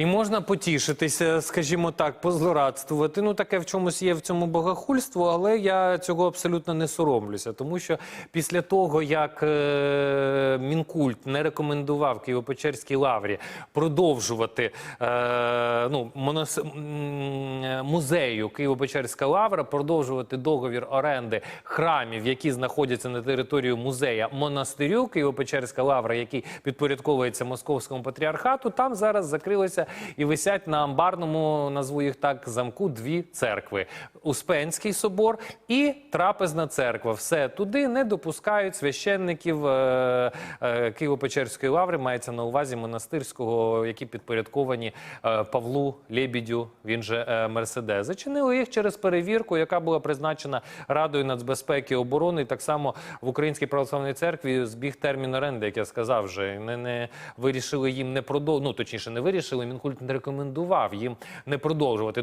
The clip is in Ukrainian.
І можна потішитися, скажімо так, позлорадствувати. Ну, таке в чомусь є в цьому богохульство, але я цього абсолютно не соромлюся. Тому що після того, як е, Мінкульт не рекомендував Києво-Печерській лаврі продовжувати е, ну, монос... музею Києво-Печерська лавра, продовжувати договір оренди храмів, які знаходяться на території музея монастирю Києво-Печерська лавра, який підпорядковується московському патріархату, там зараз закрилися і висять на амбарному, назву їх так, замку дві церкви: Успенський собор і Трапезна церква. Все туди не допускають священників е, е, Києво-Печерської лаври. Мається на увазі монастирського, які підпорядковані е, Павлу Лєбідю, він же е, Мерседес. Зачинили їх через перевірку, яка була призначена Радою нацбезпеки і оборони. Так само в Українській православній церкві збіг термін оренди, як я сказав, вже не, не вирішили їм не продовжувати, ну точніше, не вирішили. Мінкульт не рекомендував їм не продовжувати.